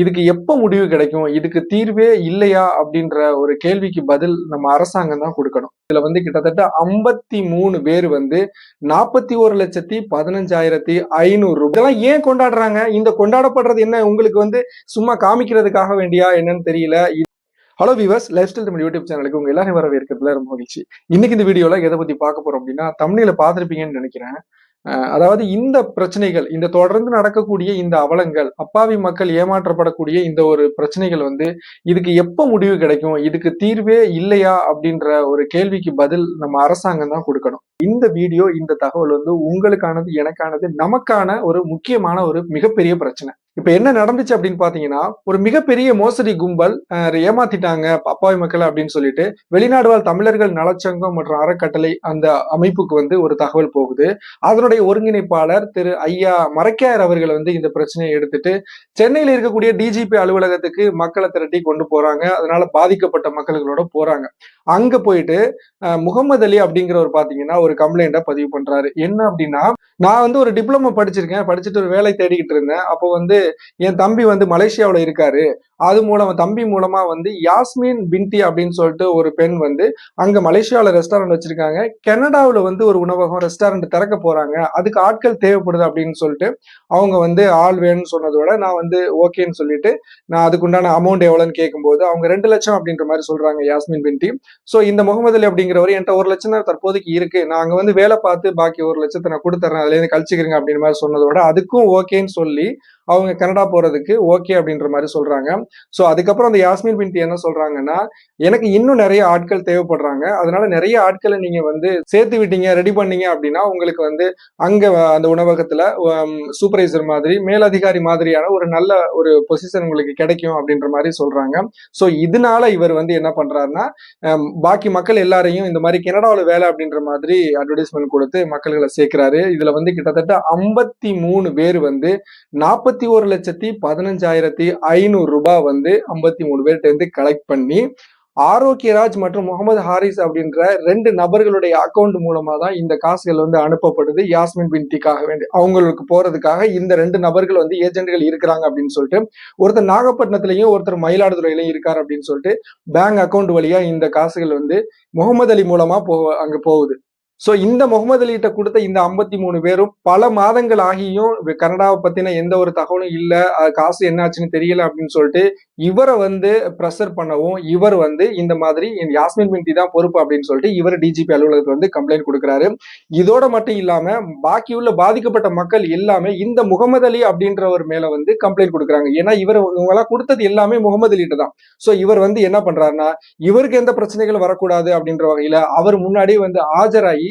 இதுக்கு எப்ப முடிவு கிடைக்கும்? இதுக்கு தீர்வே இல்லையா? அப்படின்ற ஒரு கேள்விக்கு பதில் நம்ம அரசாங்கம் தான் கொடுக்கணும். இதுல வந்து கிட்டத்தட்ட ஐம்பத்தி மூணு பேர் வந்து நாற்பத்தி ஒரு லட்சத்தி பதினஞ்சாயிரத்தி ஐநூறு ரூபாய் இதெல்லாம் ஏன் கொண்டாடுறாங்க? இந்த கொண்டாடப்படுறது என்ன? உங்களுக்கு வந்து சும்மா காமிக்கிறதுக்காக வேண்டியா? என்னன்னு தெரியல. ஹலோ விவர்ஸ் லைஃப் ஸ்டைல் தமிழ் யூடியூப் சேனலுக்கு உங்க எல்லாரும் வரவேற்கிறதுல ரொம்ப மகிழ்ச்சி. இன்னைக்கு இந்த வீடியோல எதை பத்தி பார்க்க போறோம் அப்படின்னா தமிழில பார்த்துருப்பீங்கன்னு நினைக்கிறேன். அதாவது இந்த பிரச்சனைகள் இந்த தொடர்ந்து நடக்கக்கூடிய இந்த அவலங்கள் அப்பாவி மக்கள் ஏமாற்றப்படக்கூடிய இந்த ஒரு பிரச்சனைகள் வந்து இதுக்கு எப்போ முடிவு கிடைக்கும் இதுக்கு தீர்வே இல்லையா அப்படின்ற ஒரு கேள்விக்கு பதில் நம்ம அரசாங்கம் தான் கொடுக்கணும். இந்த வீடியோ இந்த தகவல் வந்து உங்களுக்கானது எனக்கானது நமக்கான ஒரு முக்கியமான ஒரு மிகப்பெரிய பிரச்சனை. இப்ப என்ன நடந்துச்சு அப்படின்னு பாத்தீங்கன்னா ஒரு மிகப்பெரிய மோசடி கும்பல் ஏமாத்திட்டாங்க அப்பாவி மக்கள் அப்படின்னு சொல்லிட்டு வெளிநாடு வாழ் தமிழர்கள் நலச்சங்கம் மற்றும் அறக்கட்டளை அந்த அமைப்புக்கு வந்து ஒரு தகவல் போகுது. அதனுடைய ஒருங்கிணைப்பாளர் திரு ஐயா மரக்கையார் அவர்கள் வந்து இந்த பிரச்சனையை எடுத்துட்டு சென்னையில இருக்கக்கூடிய டிஜிபி அலுவலகத்துக்கு மக்களை திரட்டி கொண்டு போறாங்க. அதனால பாதிக்கப்பட்ட மக்கள்களோட போறாங்க. அங்க போயிட்டு முகமது அலி அப்படிங்கிறவர் பாத்தீங்கன்னா ஒரு கம்ப்ளைண்ட்டை பதிவு பண்றாரு. என்ன அப்படின்னா நான் வந்து ஒரு டிப்ளமோ படிச்சிருக்கேன். படிச்சுட்டு ஒரு வேலை தேடிக்கிட்டு இருந்தேன். அப்போ வந்து என் தம்பி வந்து மலேசியாவில் இருக்காரு. அது மூலம் தம்பி மூலமா வந்து யாஸ்மின் பின்டி அப்படின்னு சொல்லிட்டு ஒரு பெண் வந்து அங்க மலேசியாவில் ரெஸ்டாரண்ட் வச்சிருக்காங்க. கனடாவில் வந்து ஒரு உணவகம் ரெஸ்டாரண்ட் திறக்க போறாங்க. அதுக்கு ஆட்கள் தேவைப்படுது அப்படின்னு சொல்லிட்டு அவங்க வந்து ஆள் வேணும்னு சொன்னதோட நான் வந்து ஓகேன்னு சொல்லிட்டு நான் அதுக்குண்டான அமௌண்ட் எவ்வளோன்னு கேட்கும்போது அவங்க ரெண்டு லட்சம் அப்படின்ற மாதிரி சொல்றாங்க யாஸ்மின் பின்டி. ஸோ இந்த முகமது அலி அப்படிங்கிறவர் என்கிட்ட ஒரு லட்சம் தான் தற்போதைக்கு இருக்கு. நான் அங்கே வந்து வேலை பார்த்து பாக்கி ஒரு லட்சத்தை நான் கொடுத்துறேன். அதுலேருந்து கழிச்சுக்கிறேங்க அப்படின்ற மாதிரி சொன்னதோட அதுக்கும் ஓகேன்னு சொல்லி அவங்க கனடா போறதுக்கு ஓகே அப்படின்ற மாதிரி சொல்றாங்க. ஸோ அதுக்கப்புறம் அந்த யாஸ்மின் பின்டி என்ன சொல்றாங்கன்னா எனக்கு இன்னும் நிறைய ஆட்கள் தேவைப்படுறாங்க. அதனால நிறைய ஆட்களை நீங்க வந்து சேர்த்து விட்டீங்க ரெடி பண்ணீங்க அப்படின்னா உங்களுக்கு வந்து அங்க வ- அந்த உணவகத்துல சூப்பர்வைசர் மாதிரி மேலதிகாரி மாதிரியான ஒரு நல்ல ஒரு பொசிஷன் உங்களுக்கு கிடைக்கும் அப்படின்ற மாதிரி சொல்றாங்க. ஸோ இதனால இவர் வந்து என்ன பண்றாருன்னா பாக்கி மக்கள் எல்லாரையும் இந்த மாதிரி கனடாவில் வேலை அப்படின்ற மாதிரி அட்வர்டைஸ்மெண்ட் கொடுத்து மக்கள்களை சேர்க்கிறாரு. இதுல வந்து கிட்டத்தட்ட ஐம்பத்தி மூணு பேர் வந்து நாற்பத்தி ஒரு லட்சத்தி பதினஞ்சாயிரத்தி ஐநூறு ரூபாய் வந்து ஐம்பத்தி மூணு பேர்கிட்ட இருந்து கலெக்ட் பண்ணி ஆரோக்கியராஜ் மற்றும் முகமது ஹாரிஸ் அப்படின்ற ரெண்டு நபர்களுடைய அக்கௌண்ட் மூலமா தான் இந்த காசுகள் வந்து அனுப்பப்படுது. யாஸ்மின் பின்டிக்காக வேண்டி அவங்களுக்கு போறதுக்காக இந்த ரெண்டு நபர்கள் வந்து ஏஜென்ட்கள் இருக்கிறாங்க அப்படின்னு சொல்லிட்டு ஒருத்தர் நாகப்பட்டினத்திலையும் ஒருத்தர் மயிலாடுதுறையிலையும் இருக்காரு அப்படின்னு சொல்லிட்டு பேங்க் அக்கௌண்ட் வழியா இந்த காசுகள் வந்து முகமது அலி மூலமா போ அங்க போகுது. ஸோ இந்த முகமது அலிகிட்ட கொடுத்த இந்த ஐம்பத்தி மூணு பேரும் பல மாதங்கள் ஆகியும் கனடாவை பத்தின எந்த ஒரு தகவலும் இல்லை காசு என்னாச்சுன்னு தெரியல அப்படின்னு சொல்லிட்டு இவரை வந்து ப்ரெஷர் பண்ணவும் இவர் வந்து இந்த மாதிரி யாஸ்மின் பின்டி தான் பொறுப்பு அப்படின்னு சொல்லிட்டு இவர் டிஜிபி அலுவலகத்தில் வந்து கம்ப்ளைண்ட் கொடுக்குறாரு. இதோட மட்டும் இல்லாம பாக்கி உள்ள பாதிக்கப்பட்ட மக்கள் எல்லாமே இந்த முகமது அலி அப்படின்றவர் மேல வந்து கம்ப்ளைண்ட் கொடுக்குறாங்க. ஏன்னா இவர் இவங்களாம் கொடுத்தது எல்லாமே முகமது அலிட்ட தான். ஸோ இவர் வந்து என்ன பண்றாருன்னா இவருக்கு எந்த பிரச்சனைகள் வரக்கூடாது அப்படின்ற வகையில அவர் முன்னாடி வந்து ஆஜராகி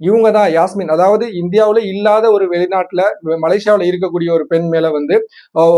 இவங்க தான் யாஸ்மின். அதாவது இந்தியாவில் இல்லாத ஒரு வெளிநாட்டுல மலேசியாவில் இருக்கக்கூடிய ஒரு பெண் மேல வந்து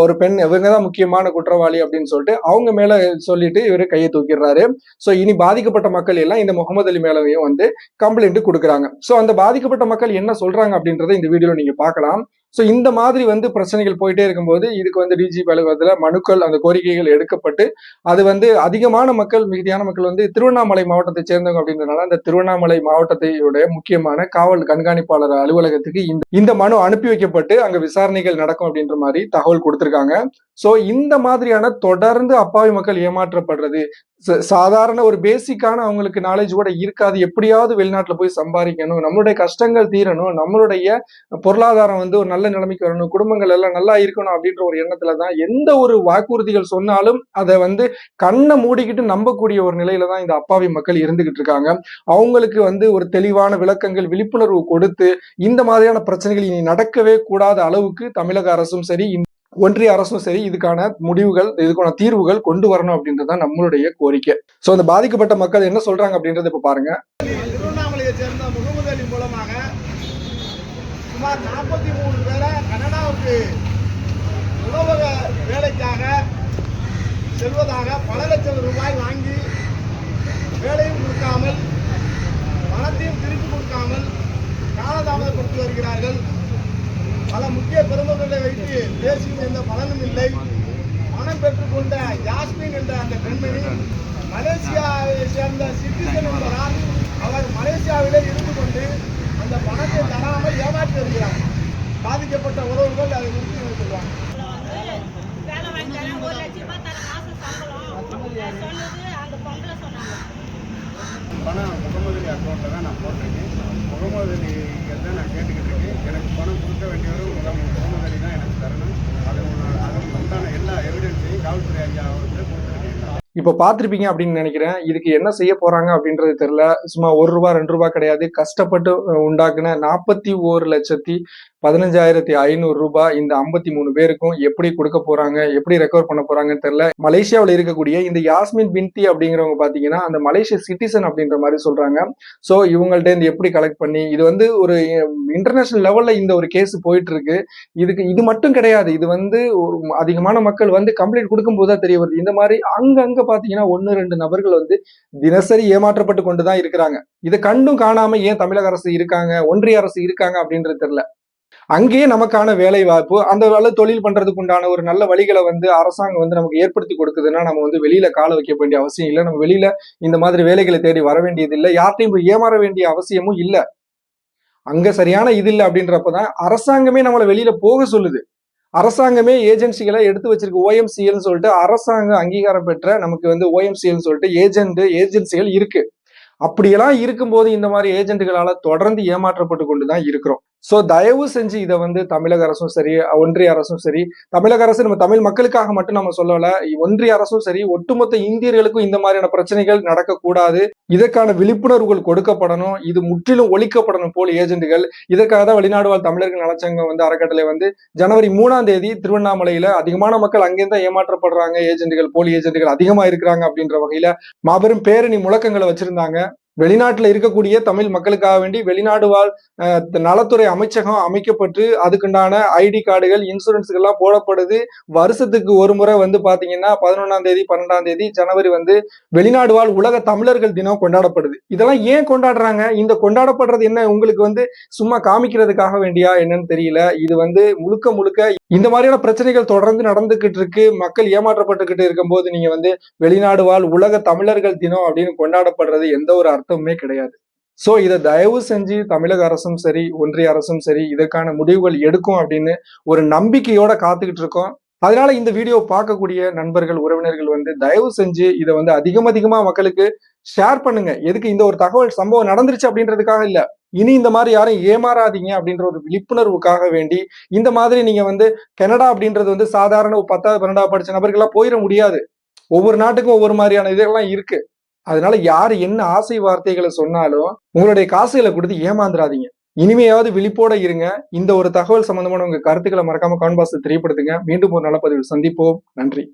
ஒரு பெண் இவங்க தான் முக்கியமான குற்றவாளி அப்படின்னு சொல்லிட்டு அவங்க மேல சொல்லிட்டு இவர் கையை தூக்கிடுறாரு. ஸோ இனி பாதிக்கப்பட்ட மக்கள் எல்லாம் இந்த முகமது அலி மேலேயும் வந்து கம்ப்ளைண்ட் கொடுக்குறாங்க. ஸோ அந்த பாதிக்கப்பட்ட மக்கள் என்ன சொல்றாங்க அப்படின்றத இந்த வீடியோவில் நீங்க பார்க்கலாம். ஸோ இந்த மாதிரி வந்து பிரச்சனைகள் போயிட்டே இருக்கும்போது இதுக்கு வந்து டிஜிபி அலுவலகத்தில் மனுக்கள் அந்த கோரிக்கைகள் எடுக்கப்பட்டு அது வந்து அதிகமான மக்கள் மிகுதியான மக்கள் வந்து திருவண்ணாமலை மாவட்டத்தை சேர்ந்தவங்க அப்படின்றதுனால அந்த திருவண்ணாமலை மாவட்டத்தையுடைய முக்கியமான காவல் கண்காணிப்பாளர் அலுவலகத்துக்கு இந்த இந்த மனு அனுப்பி வைக்கப்பட்டு அங்க விசாரணைகள் நடக்கும் அப்படின்ற மாதிரி தகவல் கொடுத்திருக்காங்க. சோ இந்த மாதிரியான தொடர்ந்து அப்பாவி மக்கள் ஏமாற்றப்படுறது சாதாரண ஒரு பேசிக்கான அவங்களுக்கு நாலேஜ் கூட இருக்காது. எப்படியாவது வெளிநாட்டுல போய் சம்பாதிக்கணும். நம்மளுடைய கஷ்டங்கள் தீரணும். நம்மளுடைய பொருளாதாரம் வந்து ஒரு நல்ல நிலைமைக்கு வரணும். குடும்பங்கள் எல்லாம் நல்லா இருக்கணும் அப்படின்ற ஒரு எண்ணத்துல தான் எந்த ஒரு வாக்குறுதிகள் சொன்னாலும் அதை வந்து கண்ணை மூடிக்கிட்டு நம்பக்கூடிய ஒரு நிலையில தான் இந்த அப்பாவி மக்கள் இருந்துகிட்டு இருக்காங்க. அவங்களுக்கு வந்து ஒரு தெளிவான விளக்கங்கள் விழிப்புணர்வு கொடுத்து இந்த மாதிரியான பிரச்சனைகள் இனி நடக்கவே கூடாத அளவுக்கு தமிழக அரசும் சரி ஒன்றிய அரசும் சரி இதுக்கான முடிவுகள் இதுக்கான தீர்வுகள் கொண்டு வரணும் அப்படின்றது தான் நம்மளுடைய கோரிக்கை. சோ அந்த பாதிக்கப்பட்ட மக்கள் என்ன சொல்றாங்க அப்படின்றத இப்போ பாருங்க. திருவண்ணாமலையை சேர்ந்த முகமது அலி மூலமாக சுமார் நாற்பத்தி மூணு பேரை கனடாவுக்கு உணவக வேலைக்காக செல்வதாக பல லட்சம் ரூபாய் வாங்கி வேலையும் கொடுக்காமல் பணத்தையும் திருப்பி கொடுக்காமல் காலதாமதப்படுத்தி வருகிறார்கள். பல முக்கிய பிரமுகர்களை பேசியும் எந்த பலனும் இல்லை. பணம் பெற்றுக்கொண்ட ஜாஸ்மின் என்ற அந்த பெண்மணி மலேசியாவை சேர்ந்த சிட்டிசன் என்பதால் அவர் மலேசியாவிலே இருந்து கொண்டு அந்த பணத்தை தராமல் ஏமாற்றி வருகிறார். பாதிக்கப்பட்ட உறவுகள் அதை உறுதி வைத்துள்ளார். பணம் முகமது அலி அக்கௌண்ட்டில் தான் நான் போட்டிருக்கேன். முகமது அலி தான் நான் கேட்டுக்கிட்டு இருக்கேன். எனக்கு பணம் கொடுக்க வேண்டியவரும் முகம் முகமது அலி தான் எனக்கு தரணும். அது அதுக்கு உண்டான எல்லா எவிடன்ஸையும் காவல்துறை ஐயா அவர்கள் இப்போ பார்த்துருப்பீங்க அப்படின்னு நினைக்கிறேன். இதுக்கு என்ன செய்ய போறாங்க அப்படின்றது தெரியல. சும்மா ஒரு ரூபா ரெண்டு ரூபா கிடையாது. கஷ்டப்பட்டு உண்டாக்குன நாற்பத்தி ஒரு லட்சத்தி பதினஞ்சாயிரத்தி ஐநூறு ரூபாய் இந்த ஐம்பத்தி மூணு பேருக்கும் எப்படி கொடுக்க போறாங்க எப்படி ரெக்கவர் பண்ண போறாங்கன்னு தெரியல. மலேசியாவில் இருக்கக்கூடிய இந்த யாஸ்மின் பின்தி அப்படிங்கிறவங்க பாத்தீங்கன்னா அந்த மலேசிய சிட்டிசன் அப்படின்ற மாதிரி சொல்றாங்க. ஸோ இவங்கள்ட்ட இருந்து எப்படி கலெக்ட் பண்ணி இது வந்து ஒரு இன்டர்நேஷனல் லெவல்ல இந்த ஒரு கேஸ் போயிட்டு இருக்கு இதுக்கு இது மட்டும் கிடையாது. இது வந்து ஒரு அதிகமான மக்கள் வந்து கம்ப்ளைண்ட் கொடுக்கும்போது தான் தெரிய வருது. இந்த மாதிரி அங்கங்க பாத்தீங்கன்னா ஒன்னு ரெண்டு நபர்கள் வந்து தினசரி ஏமாற்றப்பட்டு கொண்டுதான் இருக்கிறாங்க. இதை கண்டும் காணாம ஏன் தமிழக அரசு இருக்காங்க ஒன்றிய அரசு இருக்காங்க அப்படின்றது தெரியல. அங்கேயே நமக்கான வேலை வாய்ப்பு அந்த வேலை தொழில் பண்றதுக்கு உண்டான ஒரு நல்ல வழிகளை வந்து அரசாங்கம் வந்து நமக்கு ஏற்படுத்தி கொடுக்குதுன்னா நம்ம வந்து வெளியில கால வைக்க வேண்டிய அவசியம் இல்லை. நம்ம வெளியில இந்த மாதிரி வேலைகளை தேடி வர வேண்டியது இல்லை. யார்ட்டையும் போய் ஏமாற வேண்டிய அவசியமும் இல்லை. அங்க சரியான இது இல்லை அப்படின்றப்பதான் அரசாங்கமே நம்மளை வெளியில போக சொல்லுது. அரசாங்கமே ஏஜென்சிகளை எடுத்து வச்சிருக்கு. ஓஎம்சிஎல்னு சொல்லிட்டு அரசாங்க அங்கீகாரம் பெற்ற நமக்கு வந்து ஓஎம்சிஎல்னு சொல்லிட்டு ஏஜென்ட் ஏஜென்சிகள் இருக்கு. அப்படியெல்லாம் இருக்கும்போது இந்த மாதிரி ஏஜென்ட்டுகளால் தொடர்ந்து ஏமாற்றப்பட்டு கொண்டு தான் இருக்கிறோம். ஸோ தயவு செஞ்சு இதை வந்து தமிழக அரசும் சரி ஒன்றிய அரசும் சரி தமிழக அரசு நம்ம தமிழ் மக்களுக்காக மட்டும் நம்ம சொல்லலை ஒன்றிய அரசும் சரி ஒட்டுமொத்த இந்தியர்களுக்கும் இந்த மாதிரியான பிரச்சனைகள் நடக்கக்கூடாது. இதற்கான விழிப்புணர்வுகள் கொடுக்கப்படணும். இது முற்றிலும் ஒழிக்கப்படணும் போல் ஏஜென்ட்டுகள். இதற்காக தான் வெளிநாடு வாழ் தமிழர்கள் நலச்சங்கம் வந்து அறக்கட்டளை வந்து ஜனவரி மூணாம் தேதி திருவண்ணாமலையில அதிகமான மக்கள் அங்கேருந்து ஏமாற்றப்படுறாங்க ஏஜென்ட்டுகள் போலி ஏஜென்ட்டுகள் அதிகமாக இருக்கிறாங்க அப்படின்ற வகையில மாபெரும் பேரணி முழக்கங்களை வச்சிருந்தாங்க. வெளிநாட்டில் இருக்கக்கூடிய தமிழ் மக்களுக்காக வேண்டி வெளிநாடு வாழ் நலத்துறை அமைச்சகம் அமைக்கப்பட்டு அதுக்குண்டான ஐடி கார்டுகள் இன்சூரன்ஸுகள்லாம் போடப்படுது. வருஷத்துக்கு ஒரு முறை வந்து பார்த்தீங்கன்னா பதினொன்றாம் தேதி பன்னெண்டாம் தேதி ஜனவரி வந்து வெளிநாடு வாழ் உலக தமிழர்கள் தினம் கொண்டாடப்படுது. இதெல்லாம் ஏன் கொண்டாடுறாங்க? இந்த கொண்டாடப்படுறது என்ன? உங்களுக்கு வந்து சும்மா காமிக்கிறதுக்காக வேண்டியா? என்னன்னு தெரியல. இது வந்து முழுக்க முழுக்க இந்த மாதிரியான பிரச்சனைகள் தொடர்ந்து நடந்துகிட்டு இருக்கு. மக்கள் ஏமாற்றப்பட்டுக்கிட்டு இருக்கும்போது நீங்க வந்து வெளிநாடு வாழ் உலக தமிழர்கள் தினம் அப்படின்னு கொண்டாடப்படுறது எந்த ஒரு அர்த்தம் அர்த்தமுமே கிடையாது. சோ இதை தயவு செஞ்சு தமிழக அரசும் சரி ஒன்றிய அரசும் சரி இதற்கான முடிவுகள் எடுக்கும் அப்படின்னு ஒரு நம்பிக்கையோட காத்துக்கிட்டு இருக்கோம். அதனால இந்த வீடியோ பார்க்கக்கூடிய நண்பர்கள் உறவினர்கள் வந்து தயவு செஞ்சு இதை வந்து அதிகம் அதிகமா மக்களுக்கு ஷேர் பண்ணுங்க. எதுக்கு இந்த ஒரு தகவல் சம்பவம் நடந்துருச்சு அப்படின்றதுக்காக இல்ல. இனி இந்த மாதிரி யாரும் ஏமாறாதீங்க அப்படின்ற ஒரு விழிப்புணர்வுக்காக வேண்டி இந்த மாதிரி நீங்க வந்து கனடா அப்படின்றது வந்து சாதாரண ஒரு பத்தாவது பன்னெண்டாவது படிச்ச நபர்கள்லாம் போயிட முடியாது. ஒவ்வொரு நாட்டுக்கும் ஒவ்வொரு மாதிரியான இதெல்லாம் இருக்கு. அதனால யார் என்ன ஆசை வார்த்தைகளை சொன்னாலும் உங்களுடைய காசுகளை கொடுத்து ஏமாந்துடாதீங்க இனிமையாவது விழிப்போட இருங்க. இந்த ஒரு தகவல் சம்பந்தமான உங்க கருத்துக்களை மறக்காம கான்பாஸ் தெரியப்படுத்துங்க. மீண்டும் ஒரு நல்ல பதிவில் சந்திப்போம். நன்றி.